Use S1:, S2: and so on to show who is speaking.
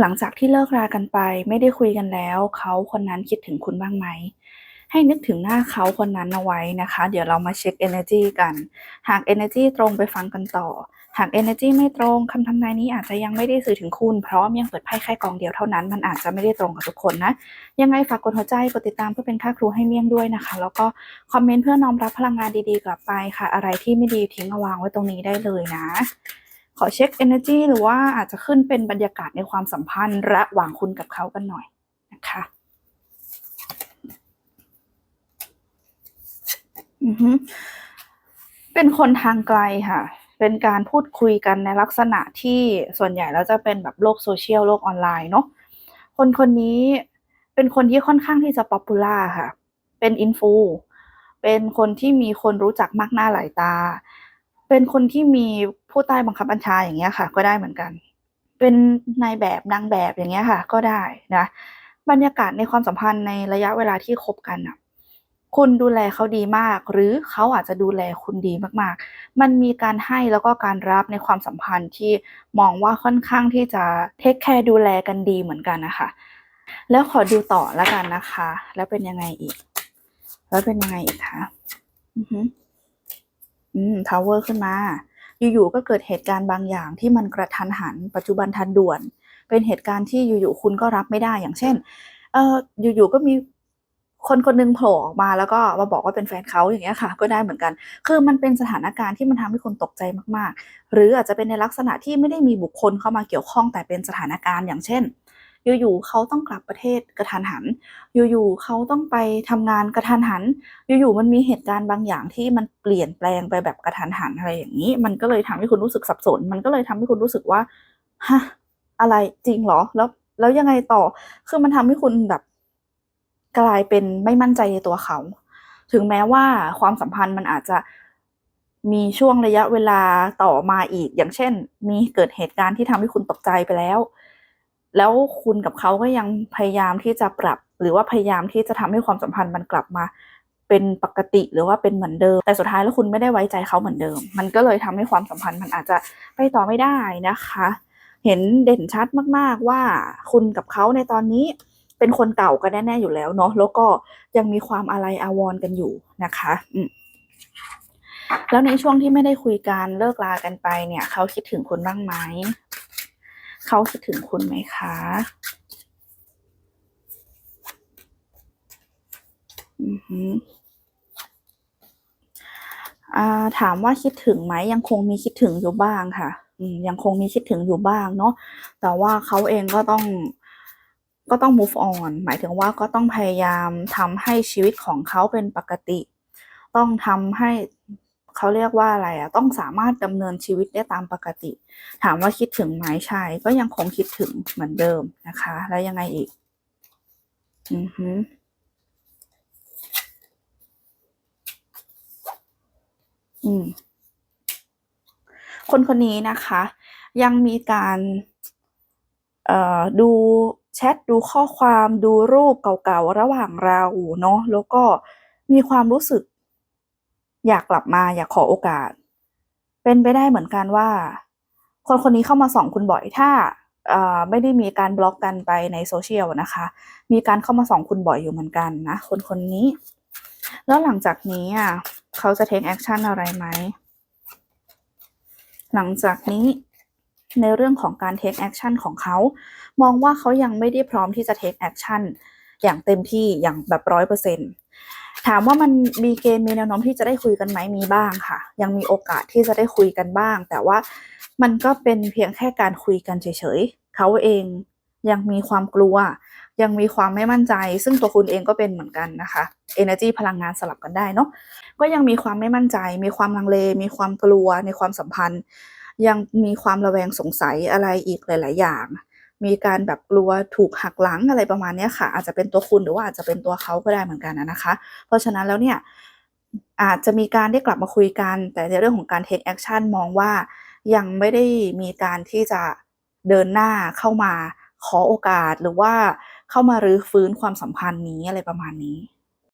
S1: หลังจากที่เลิกรากันไปไม่ได้คุยกันแล้ว เขาคนนั้นคิดถึงคุณบ้างไหม ให้นึกถึงหน้าเขาคนนั้นเอาไว้นะคะ เดี๋ยวเรามาเช็ค energy กัน หาก energy ตรงไปฟังกันต่อ หาก energy ไม่ตรงคำทำนายนี้อาจจะยังไม่ได้สื่อถึงคุณ เพราะยังเปิดไพ่แค่กองเดียวเท่านั้น มันอาจจะไม่ได้ตรงกับทุกคนนะ ยังไงฝากกดหัวใจกดติดตามเพื่อเป็นค่าครูให้เมี่ยงด้วยนะคะ แล้วก็คอมเมนต์เพื่อน้อมรับพลังงานดีๆ กลับไปค่ะ อะไรที่ไม่ดีทิ้งเอาวางไว้ตรงนี้ได้เลยนะ ขอเช็ค energy หรือว่าอาจจะขึ้นเป็นบรรยากาศในความสัมพันธ์ระหว่างคุณกับเขากันหน่อยนะคะเป็นคนทางไกลค่ะ เป็นการพูดคุยกันในลักษณะที่ส่วนใหญ่แล้วจะเป็นแบบโลกโซเชียลโลกออนไลน์เนาะ คนคนนี้เป็นคนที่ค่อนข้างที่จะป๊อปปูล่าค่ะ เป็นอินฟู เป็นคนที่มีคนรู้จักมากหน้าหลายตา เป็นคนที่มีผู้ใต้บังคับบัญชาอย่างเงี้ยค่ะ ก็ได้เหมือนกัน เป็นนายแบบนางแบบอย่างเงี้ยค่ะ ก็ได้นะ บรรยากาศในความสัมพันธ์ในระยะเวลาที่คบกันน่ะคุณดูแลเขาดีมาก หรือเขาอาจจะดูแลคุณดีมากๆ มันมีการให้แล้วก็การรับในความสัมพันธ์ที่มองว่าค่อนข้างที่จะเทคแคร์ดูแลกันดีเหมือนกันนะคะ แล้วขอดูต่อแล้วกันนะคะ แล้วเป็นยังไงอีก แล้วเป็นยังไงอีกคะอือฮึอื มทาวเวอร์ขึ้นมา อยู่ๆก็เกิดเหตุการณ์บางอย่างที่มันกระทันหัน ปัจจุบันทันด่วน เป็นเหตุการณ์ที่อยู่ๆคุณก็รับไม่ได้อย่างเช่น เอ่ออยู่ๆก็มีคนคนหนึ่งโผล่ออกมาแล้วก็มาบอกว่าเป็นแฟนเขาอย่างเงี้ยค่ะ ก็ได้เหมือนกัน คือมันเป็นสถานการณ์ที่มันทำให้คุณตกใจมากๆ หรืออาจจะเป็นในลักษณะที่ไม่ได้มีบุคคลเข้ามาเกี่ยวข้องแต่เป็นสถานการณ์อย่างเช่น อยู่ๆเขาต้องกลับประเทศกระทันหัน อยู่ๆเขาต้องไปทำงานกระทันหัน อยู่ๆมันมีเหตุการณ์บางอย่างที่มันเปลี่ยนแปลงไปแบบกระทันหันอะไรอย่างนี้ มันก็เลยทำให้คุณรู้สึกสับสน มันก็เลยทำให้คุณรู้สึกว่าฮะอะไรจริงเหรอแล้วแล้วยังไงต่อ คือมันทำให้คุณแบบกลายเป็นไม่มั่นใจในตัวเขา ถึงแม้ว่าความสัมพันธ์มันอาจจะมีช่วงระยะเวลาต่อมาอีก อย่างเช่น มีเกิดเหตุการณ์ที่ทำให้คุณตกใจไปแล้ว แล้วคุณกับเขาก็ยังพยายามที่จะปรับ หรือว่าพยายามที่จะทำให้ความสัมพันธ์มันกลับมา เป็นปกติหรือว่าเป็นเหมือนเดิม แต่สุดท้ายแล้วคุณไม่ได้ไว้ใจเขาเหมือนเดิม มันก็เลยทำให้ความสัมพันธ์มันอาจจะไปต่อไม่ได้นะคะ เห็นเด่นชัดมากๆว่าคุณกับเขาในตอนนี้เป็นคนเก่ากันแน่ๆอยู่แล้วเนาะแล้วก็ยังมีความอาลัยอาวร์กันอยู่นะคะอืมแล้วในช่วงที่ไม่ได้คุยกันเลิกรากันไปเนี่ย เขาคิดถึงคุณบ้างไหม เขาคิดถึงคุณไหมคะ?อือฮึอ่าถามว่าคิดถึงไหมยังคงมีคิดถึงอยู่บ้างค่ะอืยังคงมีคิดถึงอยู่บ้างเนาะแต่ว่าเขาเองก็ต้องก็ต้อง move on หมายถึงว่าก็ต้องพยายามทำให้ชีวิตของเขาเป็นปกติ ต้องทำให้ เขาเรียกว่าอะไรอะต้องสามารถดำเนินชีวิตได้ตามปกติ ถามว่าคิดถึงไหมใช่ก็ยังคงคิดถึงเหมือนเดิมนะคะ แล้วยังไงอีก?อือฮึอืม คนคนนี้นะคะ ยังมีการเอ่อดูแชตดูข้อความดูรูปเก่าๆ ระหว่างเราเนาะแล้วก็มีความรู้สึก อยากกลับมาอยากขอโอกาส เป็นไปได้เหมือนกันว่า คนคนนี้เข้ามาส่องคุณบ่อยถ้าไม่ได้มีการบล็อกกันไปใน social อะนะคะ มีการเข้ามาส่องคุณบ่อยอยู่เหมือนกันนะ คนคนนี้ แล้วหลังจากนี้อะเขาจะเทกแอกชันอะไรไหม?หลังจากนี้ในเรื่องของการเทกแอกชันของเขา มองว่าเขายังไม่ได้พร้อมที่จะเทกแอกชันอย่างเต็มที่อย่างแบบ100% ถามว่ามันมีเกณฑ์มีแนวโน้มที่จะได้คุยกันไหมมีบ้างค่ะ ยังมีโอกาสที่จะได้คุยกันบ้าง แต่ว่ามันก็เป็นเพียงแค่การคุยกันเฉยๆเขาเองยังมีความกลัว ยังมีความไม่มั่นใจ ซึ่งตัวคุณเองก็เป็นเหมือนกันนะคะเอเนอร์จีพลังงานสลับกันได้เนาะก็ยังมีความไม่มั่นใจ มีความลังเล มีความกลัวในความสัมพันธ์ ยังมีความระแวงสงสัยอะไรอีกหลาย ๆ อย่าง มีการแบบกลัวถูกหักหลังอะไรประมาณนี้ค่ะ อาจจะเป็นตัวคุณหรือว่าอาจจะเป็นตัวเขาก็ได้เหมือนกันนะคะ เพราะฉะนั้นแล้วเนี่ยอาจจะมีการได้กลับมาคุยกัน แต่ในเรื่องของการเทกแอกชันมองว่ายังไม่ได้มีการที่จะเดินหน้าเข้ามาขอโอกาสหรือว่าเข้ามารื้อฟื้นความสัมพันธ์นี้อะไรประมาณนี้